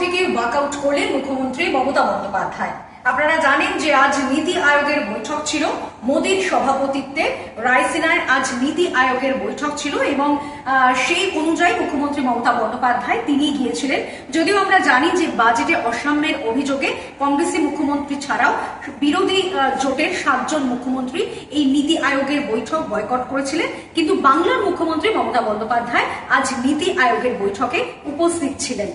থেকে ওয়াকআউট করলেন মুখ্যমন্ত্রী মমতা বন্দ্যোপাধ্যায়। আপনারা জানেন যে আজ নীতি আয়োগের বৈঠক ছিল। মোদীর সভাপতিত্বে রায়সিনায় আজ নীতি আয়োগের বৈঠক ছিল এবং সেই অনুযায়ী মুখ্যমন্ত্রী মমতা বন্দ্যোপাধ্যায় তিনি গিয়েছিলেন। যদিও আমরা জানি যে বাজেটে অসাম্যের অভিযোগে কংগ্রেসি মুখ্যমন্ত্রী ছাড়াও বিরোধী জোটের সাতজন মুখ্যমন্ত্রী এই নীতি আয়োগের বৈঠক বয়কট করেছিলেন। কিন্তু বাংলার মুখ্যমন্ত্রী মমতা বন্দ্যোপাধ্যায় আজ নীতি আয়োগের বৈঠকে উপস্থিত ছিলেন।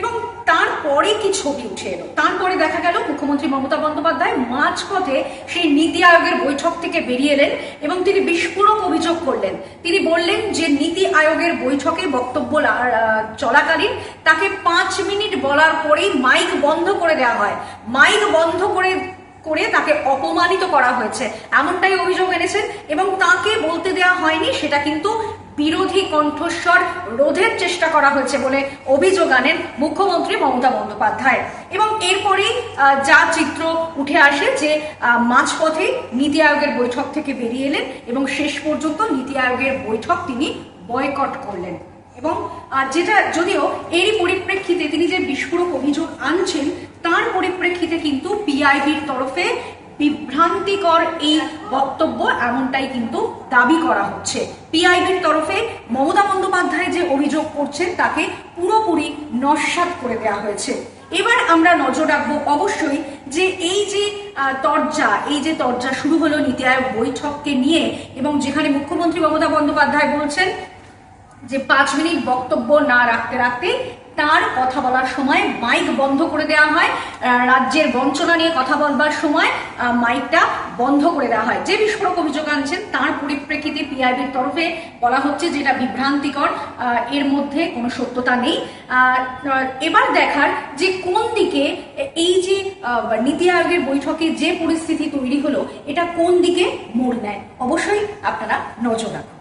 এবং তারপরে কি ছবি উঠে এলো? তারপরে দেখা গেল মুখ্যমন্ত্রী মমতা বন্দ্যোপাধ্যায় মাঝপথে সেই নীতি আয়োগের বৈঠক থেকে বেরিয়ে এলেন এবং তিনি বিস্ফোরক অভিযোগ করলেন। তিনি বললেন যে নীতি আয়োগের বৈঠকে বক্তব্য চলাকালীন তাকে পাঁচ মিনিট বলার পরেই মাইক বন্ধ করে দেওয়া হয়। মাইক বন্ধ করে করে তাকে অপমানিত করা হয়েছে। এমনটাই অভিযোগ এনেছেন এবং তাকে বলতে দেওয়া হয়নি, সেটা কিন্তু বিরোধী কণ্ঠস্বর রোধের চেষ্টা করা হয়েছে বলে অভিযোগ আনেন মুখ্যমন্ত্রী মমতা বন্দ্যোপাধ্যায়। এবং এরপরেই যা চিত্র উঠে আসে যে মাঝপথে নীতি আয়োগের বৈঠক থেকে বেরিয়ে এলেন এবং শেষ পর্যন্ত নীতি আয়োগের বৈঠক তিনি বয়কট করলেন। এবং যেটা যদিও এরই পরিপ্রেক্ষিতে তিনি যে বিস্ফোরক অভিযোগ আনছেন, তার পরিপ্রেক্ষিতে কিন্তু পিআইবির তরফে বিভ্রান্তিকর এই বক্তব্য এমনটাই কিন্তু দাবি করা হচ্ছে। পিআইবির তরফে মমতা বন্দ্যোপাধ্যায় যে অভিযোগ করছেন, তাকে পুরোপুরি নস্বাত করে দেওয়া হয়েছে। এবার আমরা নজর রাখব অবশ্যই যে এই যে তরজা, এই যে তরজা শুরু হলো নীতি আয়োগ বৈঠককে নিয়ে এবং যেখানে মুখ্যমন্ত্রী মমতা বন্দ্যোপাধ্যায় বলছেন যে পাঁচ মিনিট বক্তব্য না রাখতে রাখতে তার কথা বলার সময় মাইক বন্ধ করে দেওয়া হয় রাজ্যের বঞ্চনা নিয়ে কথা বলবার সময় মাইকটা বন্ধ করে দেওয়া হয়। যে বিস্ফোরক অভিযোগ আনছেন, তার পরিপ্রেক্ষিতে পিআইবির তরফে বলা হচ্ছে যেটা বিভ্রান্তিকর এর মধ্যে কোনো সত্যতা নেই। এবার দেখার যে কোন দিকে, এই যে নীতি আয়োগের বৈঠকে যে পরিস্থিতি তৈরি হলো, এটা কোন দিকে মোড় নেয়? অবশ্যই আপনারা নজর রাখুন।